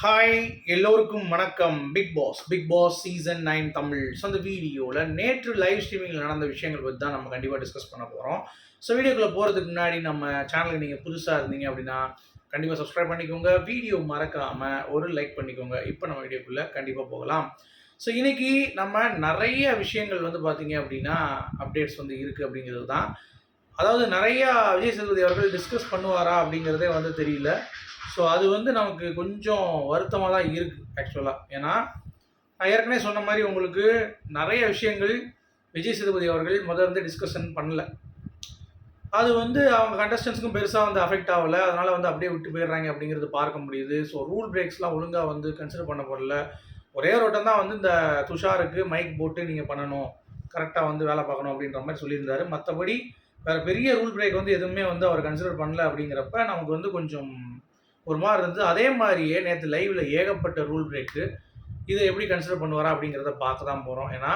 Hi எல்லோருக்கும் வணக்கம். Bigg Boss Bigg Boss season nine Tamil. So அந்த வீடியோவில் நேற்று லைவ் ஸ்ட்ரீமிங்கில் நடந்த விஷயங்கள் பற்றி தான் நம்ம கண்டிப்பாக டிஸ்கஸ் பண்ண போகிறோம் ஸோ வீடியோக்குள்ளே போகிறதுக்கு முன்னாடி நம்ம சேனலுக்கு நீங்கள் புதுசாக இருந்தீங்க அப்படின்னா கண்டிப்பாக சப்ஸ்கிரைப் பண்ணிக்கோங்க. வீடியோ மறக்காமல் ஒரு லைக் பண்ணிக்கோங்க. இப்போ நம்ம வீடியோக்குள்ளே கண்டிப்பாக போகலாம். ஸோ இன்றைக்கி நம்ம நிறைய விஷயங்கள் வந்து பார்த்தீங்க அப்படின்னா அப்டேட்ஸ் வந்து இருக்குது அப்படிங்கிறது தான். அதாவது நிறையா விஜய் சேதுபதி அவர்கள் டிஸ்கஸ் பண்ணுவாரா அப்படிங்கிறதே வந்து தெரியல. ஸோ அது வந்து நமக்கு கொஞ்சம் வருத்தமாக தான் இருக்குது ஆக்சுவலாக ஏன்னா நான் ஏற்கனவே சொன்ன மாதிரி உங்களுக்கு நிறைய விஷயங்கள் விஜய் சேதுபதி அவர்கள் முதல்ல இருந்து டிஸ்கஷன் பண்ணல. அது வந்து அவங்க கண்டஸ்டன்ஸுக்கும் பெருசாக வந்து அஃபெக்ட் ஆகலை. அதனால் வந்து அப்படியே விட்டு போயிடுறாங்க அப்படிங்கிறது பார்க்க முடியுது. ஸோ ரூல் பிரேக்ஸ்லாம் ஒழுங்காக வந்து கன்சிடர் பண்ண போடல ஒரே ஒரு தான் வந்து இந்த துஷாருக்கு மைக் போட்டு நீங்கள் பண்ணணும். கரெக்டாக வந்து வேலை பார்க்கணும் அப்படின்ற மாதிரி சொல்லியிருந்தாரு. மற்றபடி வேறு பெரிய ரூல் பிரேக் வந்து எதுவுமே வந்து அவர் கன்சிடர் பண்ணல அப்படிங்கிறப்ப நமக்கு வந்து கொஞ்சம் ஒரு மாதிரி இருந்தது. அதே மாதிரியே நேற்று லைவில் ஏகப்பட்ட ரூல் பிரேக்கு இதை எப்படி கன்சிடர் பண்ணுவாரா அப்படிங்கிறத பார்க்க தான் போகிறோம் ஏன்னா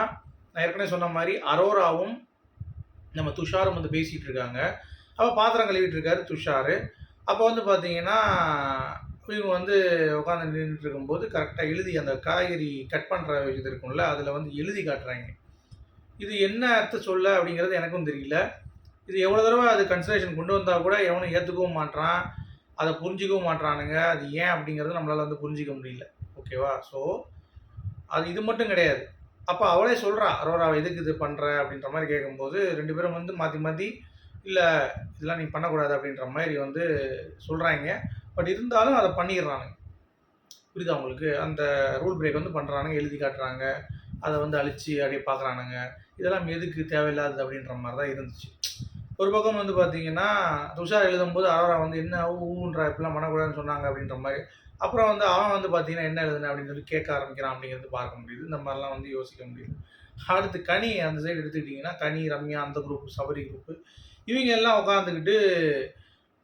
நான் ஏற்கனவே சொன்ன மாதிரி அரோராவும் நம்ம துஷாரும் வந்து பேசிகிட்டு இருக்காங்க. அப்போ பாத்திரம் கழுவிட்டு இருக்காரு துஷார். அப்போ வந்து பார்த்தீங்கன்னா இவங்க வந்து உட்காந்து நின்றுட்டு இருக்கும்போது கரெக்டாக எழுதி அந்த காய்கறி கட் பண்ணுற இது இருக்கும்ல அதில் வந்து எழுதி காட்டுறாங்க. இது என்ன அர்த்தம் சொல்ல அப்படிங்கிறது எனக்கும் தெரியல. இது எவ்வளோ தடவை அது கன்சிடரேஷன் கொண்டு வந்தால் கூட எவனும் ஏற்றுக்கவும் மாட்டான் அதை புரிஞ்சிக்கவும் மாட்றானுங்க. அது ஏன் அப்படிங்கிறது நம்மளால் வந்து புரிஞ்சிக்க முடியல. ஓகேவா? ஸோ அது இது மட்டும் கிடையாது. அப்போ அவளே சொல்கிறா அரோரா எதுக்கு இது பண்ணுற அப்படின்ற மாதிரி கேட்கும்போது ரெண்டு பேரும் வந்து மாற்றி மாற்றி இல்லை இதெல்லாம் நீ பண்ணக்கூடாது அப்படின்ற மாதிரி வந்து சொல்கிறாங்க பட் இருந்தாலும் அதை பண்ணிடுறானுங்க. புரியுதா அவங்களுக்கு அந்த ரூல் பிரேக் வந்து பண்ணுறானுங்க எழுதி காட்டுறாங்க. அதை வந்து அழிச்சு அப்படியே பார்க்குறானுங்க இதெல்லாம் எதுக்கு தேவையில்லாதது அப்படின்ற மாதிரி தான் இருந்துச்சு. ஒரு பக்கம் வந்து பார்த்தீங்கன்னா துஷார் எழுதும்போது அரோரா வந்து என்ன ஊன்றா இப்படிலாம் பண்ணக்கூடாதுன்னு சொன்னாங்க அப்படின்ற மாதிரி. அப்புறம் வந்து அவன் வந்து பார்த்தீங்கன்னா என்ன எழுதுன? அப்படின்னு சொல்லி கேட்க ஆரம்பிக்கிறான் அப்படிங்கிறது பார்க்க முடியுது. இந்த மாதிரிலாம் வந்து யோசிக்க முடியுது. அடுத்து கனி அந்த சைடு எடுத்துக்கிட்டிங்கன்னா கனி ரம்யா அந்த குரூப் சபரி குரூப்பு இவங்க எல்லாம் உட்காந்துக்கிட்டு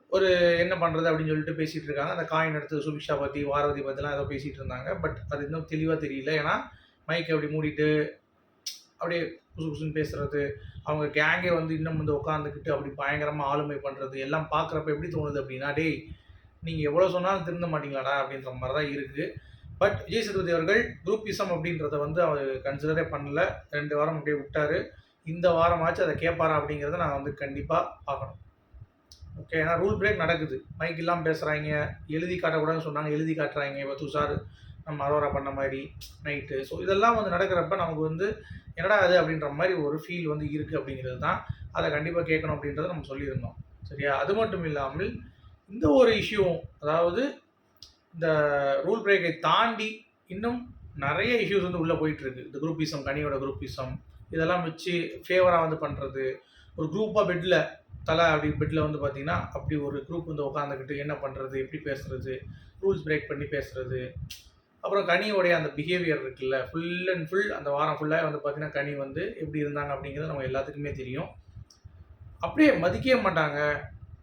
ஒரு என்ன பண்ணுறது அப்படின்னு சொல்லிட்டு பேசிகிட்டு இருக்காங்க. அந்த காயின் எடுத்து சுபிக்ஷா பற்றி வாரவதி பற்றிலாம் ஏதோ பேசிகிட்டு இருந்தாங்க. பட் அது இன்னும் தெளிவாக தெரியல. ஏன்னா மைக் அப்படி மூடிட்டு அப்படியே புசு புசுன்னு பேசுகிறது அவங்க கேங்கே வந்து இன்னும் வந்து உட்காந்துக்கிட்டு அப்படி பயங்கரமாக ஆளுமை பண்ணுறது எல்லாம் பார்க்குறப்ப எப்படி தோணுது அப்படின்னா டேய் நீங்கள் எவ்வளோ சொன்னாலும் திருந்த மாட்டீங்களாடா? அப்படின்ற மாதிரி தான் இருக்குது பட் விஜய் சேதுபதி அவர்கள் குரூப்பிசம் அப்படின்றத வந்து அவர் கன்சிடரே பண்ணல. ரெண்டு வாரம் அப்படியே விட்டார். இந்த வாரமாச்சும் அதை கேட்பாரா அப்படிங்கிறத நான் வந்து கண்டிப்பாக பார்க்கணும். ஓகே ஏன்னா ரூல் பிரேக் நடக்குது. மைக் இல்லாமல் பேசுகிறாங்க எழுதி காட்டக்கூடாதுன்னு சொன்னாங்க எழுதி காட்டுறாங்க. இப்போ துஷார் நம்ம அரோரா பண்ண மாதிரி நைட்டு ஸோ இதெல்லாம் வந்து நடக்கிறப்ப நமக்கு வந்து என்னடா அது அப்படின்ற மாதிரி ஒரு ஃபீல் வந்து இருக்குது அப்படிங்கிறது தான் அதை கண்டிப்பாக கேட்கணும் அப்படின்றத நம்ம சொல்லியிருந்தோம். சரியா? அது மட்டும் இல்லாமல் இந்த ஒரு இஷ்யூவும் அதாவது இந்த ரூல் பிரேக்கை தாண்டி இன்னும் நிறைய இஷ்யூஸ் வந்து உள்ளே போயிட்டுருக்கு. இந்த குரூப்பிசம் கனியோட குரூப்பிசம் இதெல்லாம் வச்சு ஃபேவராக வந்து பண்ணுறது ஒரு குரூப்பாக பெட்டில் தலை அப்படி பெட்டில் வந்து பார்த்திங்கன்னா அப்படி ஒரு குரூப் வந்து உட்காந்துக்கிட்டு என்ன பண்ணுறது எப்படி பேசுகிறது ரூல்ஸ் பிரேக் பண்ணி பேசுகிறது அப்புறம் கனியோடைய அந்த பிஹேவியர் இருக்குல்ல ஃபுல் அண்ட் ஃபுல் அந்த வாரம் ஃபுல்லாக வந்து பார்த்திங்கன்னா கனி வந்து எப்படி இருந்தாங்க அப்படிங்கிறது நம்ம எல்லாத்துக்குமே தெரியும். அப்படியே மதிக்கவே மாட்டாங்க.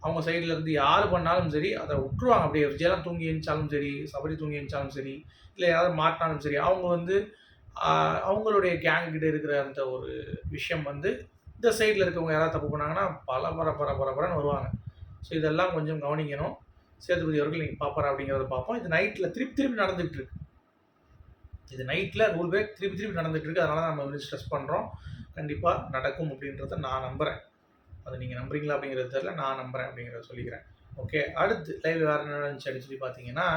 அவங்க சைடில் இருந்து யார் பண்ணாலும் சரி அதை விட்டுருவாங்க. அப்படியே விஜயெல்லாம் தூங்கி எழுந்தாலும் சரி சபரி தூங்கி எழுந்தாலும் சரி இல்லை யாராவது மாட்டினாலும் சரி அவங்க வந்து அவங்களுடைய கேங் கிட்ட இருக்கிற அந்த ஒரு விஷயம் வந்து இந்த சைடில் இருக்கவங்க யாராவது தப்பு பண்ணாங்கன்னா பல பர பர பர பரன்னு வருவாங்க. ஸோ இதெல்லாம் கொஞ்சம் கவனிக்கணும். சேதுபதி அவர்கள் நீங்கள் பார்ப்பாரா அப்படிங்கிறத பார்ப்போம் இது நைட்டில் திருப்பி திருப்பி நடந்துகிட்டு இருக்கு. இது நைட்டில் ரூல் பேக் திருப்பி திருப்பி நடந்துகிட்டு இருக்கு. அதனால நம்ம வந்து ஸ்ட்ரெஸ் பண்ணுறோம் கண்டிப்பாக நடக்கும் அப்படின்றத நான் நம்புகிறேன் அதை நீங்கள் நம்புறீங்களா அப்படிங்கிறது தெரியல. நான் நம்புகிறேன் அப்படிங்கிறத சொல்லிக்கிறேன். ஓகே அடுத்து லைவ் வேறு என்ன நடந்துச்சு அப்படின்னு சொல்லி பார்த்தீங்கன்னா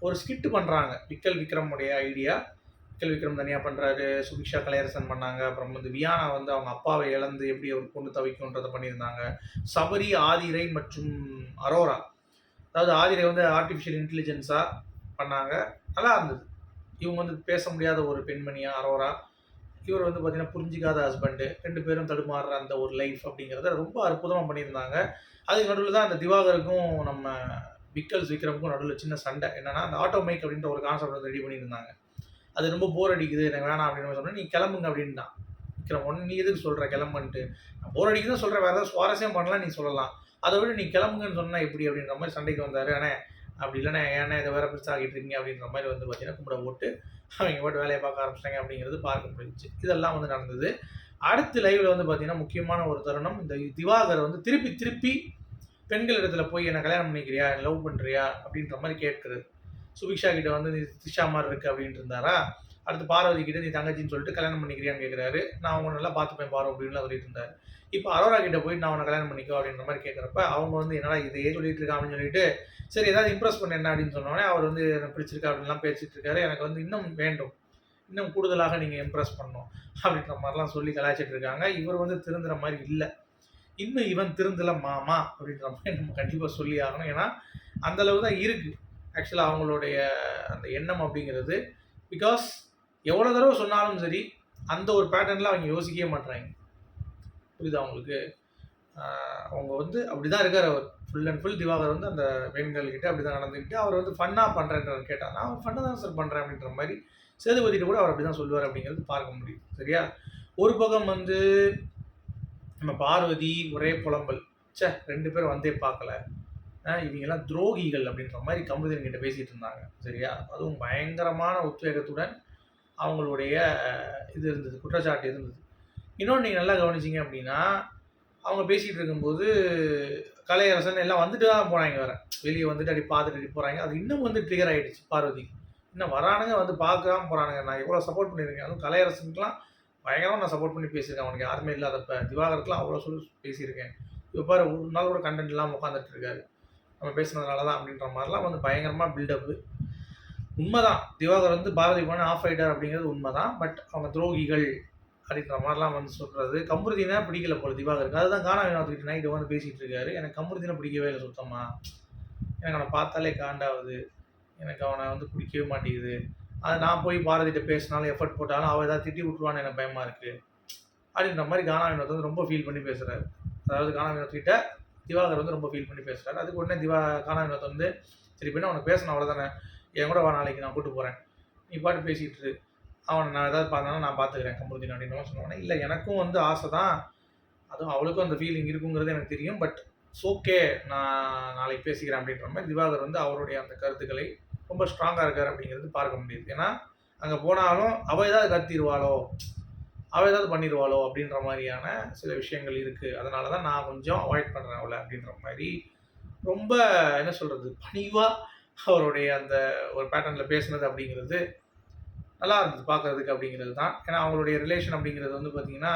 ஒரு ஸ்கிட்டு பண்ணுறாங்க விக்கல் விக்ரமுடைய ஐடியா விக்கல் விக்ரம் தனியாக பண்ணுறாரு சுபிக்ஷா கலையரசன் பண்ணாங்க. அப்புறம் வந்து வியானா வந்து அவங்க அப்பாவை இழந்து எப்படி அவர் கொண்டு தவிக்கும்ன்றதை பண்ணியிருந்தாங்க. சபரி ஆதிரை மற்றும் அரோரா. அதாவது ஆதிரை வந்து ஆர்டிஃபிஷியல் இன்டெலிஜென்ஸாக பண்ணாங்க. நல்லா இருந்தது. இவங்க வந்து பேச முடியாத ஒரு பெண்மணியாக அரோரா. இவர் வந்து பார்த்திங்கன்னா புரிஞ்சிக்காத ஹஸ்பண்டு ரெண்டு பேரும் தடுமாறுற அந்த ஒரு லைஃப் அப்படிங்கிறத ரொம்ப அற்புதமாக பண்ணியிருந்தாங்க. அதுக்கு நடுவில் தான் அந்த திவாகருக்கும் நம்ம விக்கல்ஸ் விக்ரமுக்கும் நடுவில் சின்ன சண்டை. என்னன்னா அந்த ஆட்டோ மைக் அப்படின்ற ஒரு கான்செப்ட் வந்து ரெடி பண்ணியிருந்தாங்க. அது ரொம்ப போர் அடிக்குது எனக்கு வேணாம் அப்படின்னு சொன்னேன் நீ கிளம்புங்க அப்படின்ட்டான் விக்ரம் ஒன்று நீ எதுக்கு சொல்கிற கிளம்புன்ட்டு. நான் போர் அடிக்குதுன்னு சொல்கிறேன் வேறு ஏதாவது சுவாரஸ்யம் பண்ணலாம் நீ சொல்லலாம். அதை விட நீ கிளம்புங்கன்னு சொன்னால் எப்படி அப்படின்ற மாதிரி சண்டைக்கு வந்தார். ஆனால் அப்படி இல்லைன்னா ஏன்னா இதை வேறு பெருசாக ஆகிட்டு இருக்கீங்க அப்படின்ற மாதிரி வந்து பார்த்தீங்கன்னா கும்பிட போட்டு அவங்க போட்டு வேலையை பார்க்க ஆரம்பிச்சிட்டாங்க அப்படிங்கிறது பார்க்க முடிஞ்சிச்சு. இதெல்லாம் வந்து நடந்தது. அடுத்து லைவில் வந்து பார்த்தீங்கன்னா முக்கியமான ஒரு தருணம் இந்த திவாகர் வந்து திருப்பி திருப்பி பெண்கள் இடத்துல போய் என்ன கல்யாணம் பண்ணிக்கிறியா? லவ் பண்ணுறியா அப்படின்ற மாதிரி கேட்குறது. சுபிக்ஷா கிட்ட வந்து நீ திஷா மாதிரி இருக்கு அப்படின்ட்டு இருந்தாரா? அடுத்து பார்வதி கிட்ட நீ தங்கச்சின்னு சொல்லிட்டு கல்யாணம் பண்ணிக்கிறியான்னு கேட்குறாரு நான் அவங்க நல்லா பார்த்துப்பேன் பாரு அப்படின்னு சொல்லிட்டு இருந்தாரு. இப்போ அரோரா கிட்ட போயிட்டு நான் அவனை கல்யாணம் பண்ணிக்கோ அப்படின்ற மாதிரி கேட்குறப்ப அவங்க வந்து என்னடா இதையே சொல்லிட்டு இருக்கா அப்படின்னு சொல்லிட்டு சரி ஏதாவது இம்ப்ரெஸ் பண்ண என்ன? அப்படின்னு சொன்னோடனே அவர் வந்து எனக்கு பிடிச்சிருக்கா? அப்படின்லாம் பேசிட்டு இருக்காரு. எனக்கு வந்து இன்னும் வேண்டும். இன்னும் கூடுதலாக நீங்கள் இம்ப்ரெஸ் பண்ணணும் அப்படின்ற மாதிரிலாம் சொல்லி கலாய்ச்சிட்டு இருக்காங்க. இவர் வந்து திருந்துற மாதிரி இல்லை. இன்னும் இவன் திருந்தல மாமா அப்படின்ற மாதிரி நம்ம கண்டிப்பாக சொல்லி ஆகணும். ஏன்னா அந்தளவு தான் இருக்குது ஆக்சுவலாக அவங்களுடைய அந்த எண்ணம் அப்படிங்கிறது. பிகாஸ் எவ்வளோ தடவை சொன்னாலும் சரி அந்த ஒரு பேட்டர்னில் அவங்க யோசிக்கவே மாட்றாங்க. புரியுதா அவங்களுக்கு அவங்க வந்து அப்படி தான் இருக்கார் அவர். ஃபுல் அண்ட் ஃபுல் திவாகர் வந்து அந்த பெண்கள்கிட்ட அப்படி தான் நடந்துக்கிட்டு அவர் வந்து ஃபன்னாக பண்ணுறேன்ற கேட்டார் நான் ஃபன்னாக தான் சார் பண்ணுறேன் அப்படின்ற மாதிரி சேதுபதிட்டு கூட அவர் அப்படி தான் சொல்லுவார் அப்படிங்கிறது பார்க்க முடியும். சரியா? ஒரு பக்கம் வந்து நம்ம பார்வதி ஒரே புலம்பல். சே ரெண்டு பேரும் வந்தே பார்க்கல. இவங்கெல்லாம் துரோகிகள் அப்படின்ற மாதிரி கம்புதன் கிட்ட பேசிகிட்டு இருந்தாங்க. சரியா? அதுவும் பயங்கரமான உத்வேகத்துடன் அவங்களுடைய இது இருந்தது குற்றச்சாட்டு இருந்தது. இன்னொன்று நீங்கள் நல்லா கவனிச்சிங்க அப்படின்னா அவங்க பேசிகிட்டு இருக்கும்போது கலையரசன் எல்லாம் வந்துட்டு தான் போகிறாங்க வேற. வெளியே வந்துட்டு அப்படி பார்த்துட்டு அப்படி போகிறாங்க அது இன்னும் வந்து ட்ரிகர் ஆகிடுச்சு பார்வதி. இன்னும் வரானுங்க வந்து பார்க்காம போகிறானுங்க நான் எவ்வளோ சப்போர்ட் பண்ணியிருக்கேன். அதுவும் கலையரசனுக்குலாம் பயங்கரமாக நான் சப்போர்ட் பண்ணி பேசியிருக்கேன். அவனுக்கு யாருமே இல்லாதப்ப திவாகருக்குலாம் அவ்வளோ சொல்லி பேசியிருக்கேன். இப்போ பாரு ஒரு நாள் கூட கண்டென்ட் இல்லாமல் உட்காந்துட்டு இருக்காரு. நம்ம பேசுனதுனால தான் அப்படின்ற மாதிரிலாம் வந்து பயங்கரமாக பில்டப்பு உண்மைதான். திவாகர் வந்து பாரதி போன ஆஃப் ரைடர் அப்படிங்கிறது உண்மைதான். பட் அவங்க துரோகிகள் அப்படின்ற மாதிரிலாம் வந்து சொல்கிறது கமருதீனை பிடிக்கல போல திவாகருக்கு. அதுதான் கானா வினோத்துக்கிட்ட நைட்டு வந்து பேசிகிட்டு இருக்காரு. எனக்கு கமருதீனை பிடிக்கவே இல்லை சுத்தமாக எனக்கு அவனை பார்த்தாலே காண்டாகுது எனக்கு அவனை வந்து பிடிக்கவே மாட்டேங்குது. அது நான் போய் பாரதிகிட்ட பேசினாலும் எஃபர்ட் போட்டாலும் அவள் ஏதாவது திட்டி விட்ருவான்னு எனக்கு பயமாக இருக்குது அப்படின்ற மாதிரி கானா வினோத் வந்து ரொம்ப ஃபீல் பண்ணி பேசுகிறாரு அதாவது கானா வினோத் திவாகர் வந்து ரொம்ப ஃபீல் பண்ணி பேசுகிறாரு அதுக்கு உடனே திவா கானா வினோத் வந்து சரி பின்னா அவனுக்கு பேசணும் அவ்வளோதானே என் கூட வா நாளைக்கு நான் கூட்டு போகிறேன் நீ பாட்டு பேசிகிட்டு இரு. அவனை நான் ஏதாவது பார்த்தானா நான் பார்த்துக்கிறேன் கமருதீன் அப்படின்னு சொன்னோன்னே இல்லை எனக்கும் வந்து ஆசை தான். அதுவும் அவளுக்கும் அந்த ஃபீலிங் இருக்குங்கிறது எனக்கு தெரியும். பட் ஓகே நான் நாளைக்கு பேசிக்கிறேன் அப்படின்ற மாதிரி திவாகர் வந்து அவருடைய அந்த கருத்துக்களை ரொம்ப ஸ்ட்ராங்காக இருக்கார் அப்படிங்கிறது பார்க்க முடியுது. ஏன்னா அங்கே போனாலும் அவள் ஏதாவது கத்திடுவாளோ அவள் ஏதாவது பண்ணிடுவாளோ அப்படின்ற மாதிரியான சில விஷயங்கள் இருக்குது அதனால தான் நான் கொஞ்சம் அவாய்ட் பண்ணுறேன் அவளை அப்படின்ற மாதிரி. ரொம்ப என்ன சொல்கிறது பணிவாக அவருடைய அந்த ஒரு பேட்டர்னில் பேசுனது அப்படிங்கிறது நல்லா இருந்தது பார்க்கறதுக்கு அப்படிங்கிறது தான். ஏன்னா அவங்களுடைய ரிலேஷன் அப்படிங்கிறது வந்து பார்த்திங்கன்னா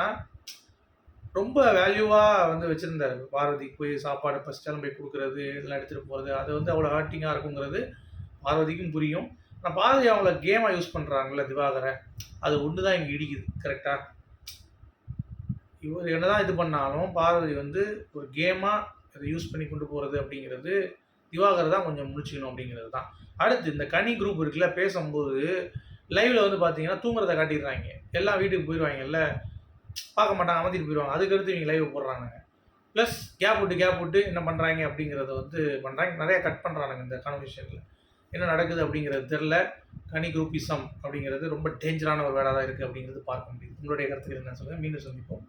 ரொம்ப வேல்யூவாக வந்து வச்சுருந்தாரு. பார்வதிக்கு போய் சாப்பாடு ஃபஸ்ட்டாலும் போய் கொடுக்குறது இதெல்லாம் எடுத்துகிட்டு போகிறது அது வந்து அவ்வளோ ஹர்ட்டிங்காக இருக்குங்கிறது பார்வதிக்கும் புரியும். ஆனால் பார்வதி அவங்கள கேமாக யூஸ் பண்ணுறாங்கல்ல திவாகரை. அது ஒன்று தான் இங்கே இடிக்குது கரெக்டாக இவர் என்ன தான் இது பண்ணாலும் பார்வதி வந்து ஒரு கேமாக இதை யூஸ் பண்ணி கொண்டு போகிறது அப்படிங்கிறது திவாகர் தான் கொஞ்சம் முடிச்சுக்கணும் அப்படிங்கிறது தான். அடுத்து இந்த கனி குரூப் இருக்குல்ல பேசும்போது லைவ்ல வந்து பார்த்தீங்கன்னா தூங்குறத காட்டிடுறாங்க. எல்லாம் வீட்டுக்கு போயிடுவாங்கல்ல பார்க்க மாட்டாங்க அமர்த்திட்டு போயிடுவாங்க அதுக்கடுத்து இவங்க லைவ் போடுறாங்க ப்ளஸ் கேப் விட்டு கேப் விட்டு என்ன பண்ணுறாங்க அப்படிங்கிறத வந்து பண்ணுறாங்க நிறைய கட் பண்ணுறானுங்க இந்த கான்வர்சேஷனில் என்ன நடக்குது அப்படிங்கிறது தெரில கனி குரூப்பிசம் அப்படிங்கிறது ரொம்ப டேஞ்சரான ஒரு வேடாக தான் இருக்குது அப்படிங்கிறது பார்க்க முடியுது. உங்களுடைய கருத்துக்கள் என்ன சொல்லுங்கள் மீண்டும் சந்திப்போம்.